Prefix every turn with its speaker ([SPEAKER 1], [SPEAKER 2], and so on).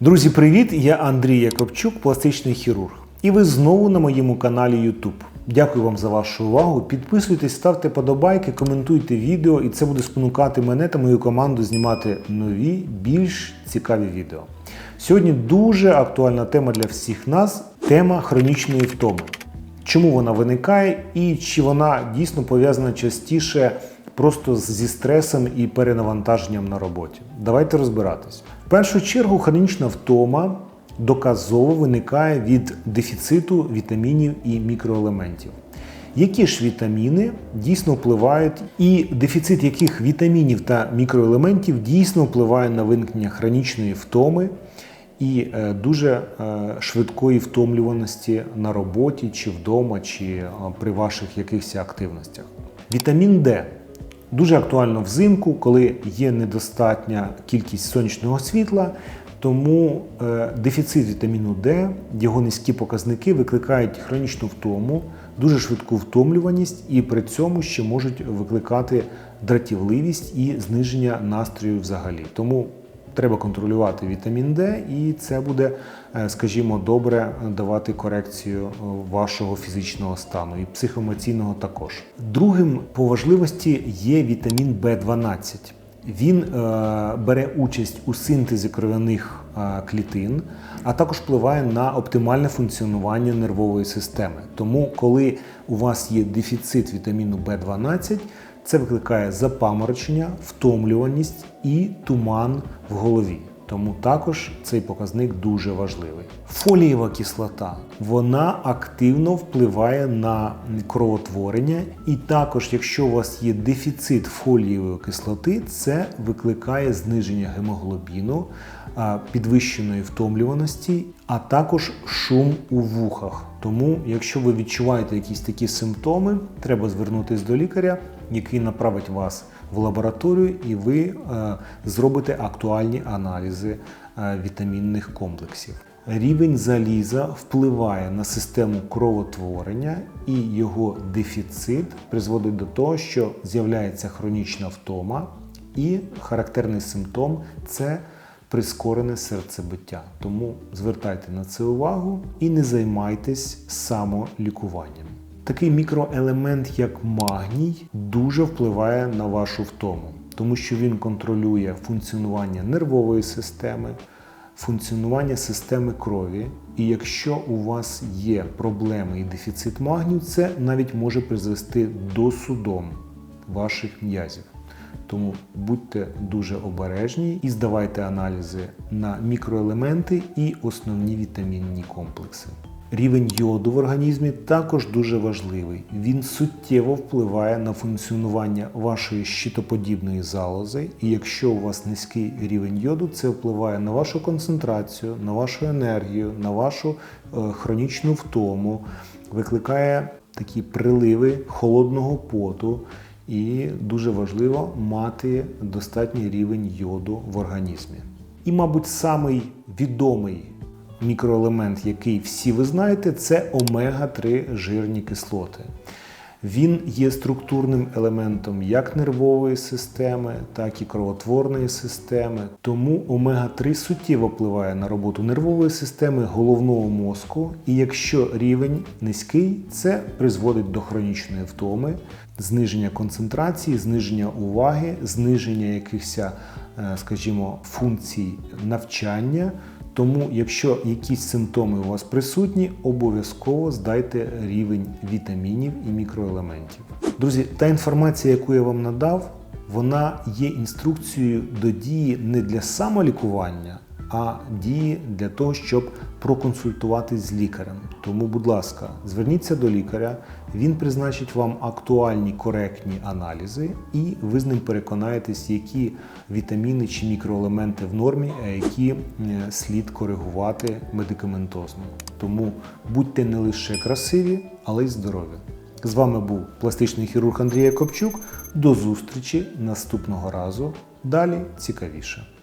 [SPEAKER 1] Друзі, привіт! Я Андрій Якобчук, пластичний хірург. І ви знову на моєму каналі YouTube. Дякую вам за вашу увагу. Підписуйтесь, ставте подобайки, коментуйте відео, і це буде спонукати мене та мою команду знімати нові, більш цікаві відео. Сьогодні дуже актуальна тема для всіх нас тема хронічної втоми. Чому вона виникає і чи вона дійсно пов'язана частіше просто зі стресом і перенавантаженням на роботі? Давайте розбиратись. В першу чергу хронічна втома доказово виникає від дефіциту вітамінів і мікроелементів. Які ж вітаміни дійсно впливають, і дефіцит яких вітамінів та мікроелементів дійсно впливає на виникнення хронічної втоми і е, дуже е, швидкої втомлюваності на роботі, чи вдома, чи е, при ваших якихось активностях. Вітамін Д дуже актуально взимку, коли є недостатня кількість сонячного світла. Тому е, дефіцит вітаміну Д, його низькі показники викликають хронічну втому, дуже швидку втомлюваність і при цьому ще можуть викликати дратівливість і зниження настрою взагалі. Тому треба контролювати вітамін Д, і це буде, е, скажімо, добре давати корекцію е, вашого фізичного стану і психоемоційного також. Другим по важливості є вітамін В12. Він е, бере участь у синтезі кров'яних е, клітин, а також впливає на оптимальне функціонування нервової системи. Тому, коли у вас є дефіцит вітаміну В12, це викликає запаморочення, втомлюваність і туман в голові. Тому також цей показник дуже важливий. Фолієва кислота вона активно впливає на кровотворення, і також, якщо у вас є дефіцит фолієвої кислоти, це викликає зниження гемоглобіну, підвищеної втомлюваності, а також шум у вухах. Тому, якщо ви відчуваєте якісь такі симптоми, треба звернутися до лікаря, який направить вас в лабораторію, і ви е, зробите актуальні аналізи е, вітамінних комплексів. Рівень заліза впливає на систему кровотворення, і його дефіцит призводить до того, що з'являється хронічна втома, і характерний симптом це прискорене серцебиття. Тому звертайте на це увагу і не займайтесь самолікуванням. Такий мікроелемент, як магній, дуже впливає на вашу втому, тому що він контролює функціонування нервової системи, функціонування системи крові. І якщо у вас є проблеми і дефіцит магнію, це навіть може призвести до судом ваших м'язів. Тому будьте дуже обережні і здавайте аналізи на мікроелементи і основні вітамінні комплекси. Рівень йоду в організмі також дуже важливий. Він суттєво впливає на функціонування вашої щитоподібної залози, і якщо у вас низький рівень йоду, це впливає на вашу концентрацію, на вашу енергію, на вашу е, хронічну втому, викликає такі приливи холодного поту. І дуже важливо мати достатній рівень йоду в організмі. І, мабуть, самий відомий мікроелемент, який всі ви знаєте, це омега-3 жирні кислоти. Він є структурним елементом як нервової системи, так і кровотворної системи. Тому омега-3 суттєво впливає на роботу нервової системи, головного мозку. І якщо рівень низький, це призводить до хронічної втоми, зниження концентрації, зниження уваги, зниження якихось, е, скажімо, функцій навчання. Тому, якщо якісь симптоми у вас присутні, обов'язково здайте рівень вітамінів і мікроелементів. Друзі, та інформація, яку я вам надав, вона є інструкцією до дії не для самолікування, а дії для того, щоб проконсультуватись з лікарем. Тому, будь ласка, зверніться до лікаря, він призначить вам актуальні коректні аналізи, і ви з ним переконаєтесь, які вітаміни чи мікроелементи в нормі, а які е, слід коригувати медикаментозно. Тому будьте не лише красиві, але й здорові. З вами був пластичний хірург Андрій Копчук. До зустрічі наступного разу. Далі цікавіше.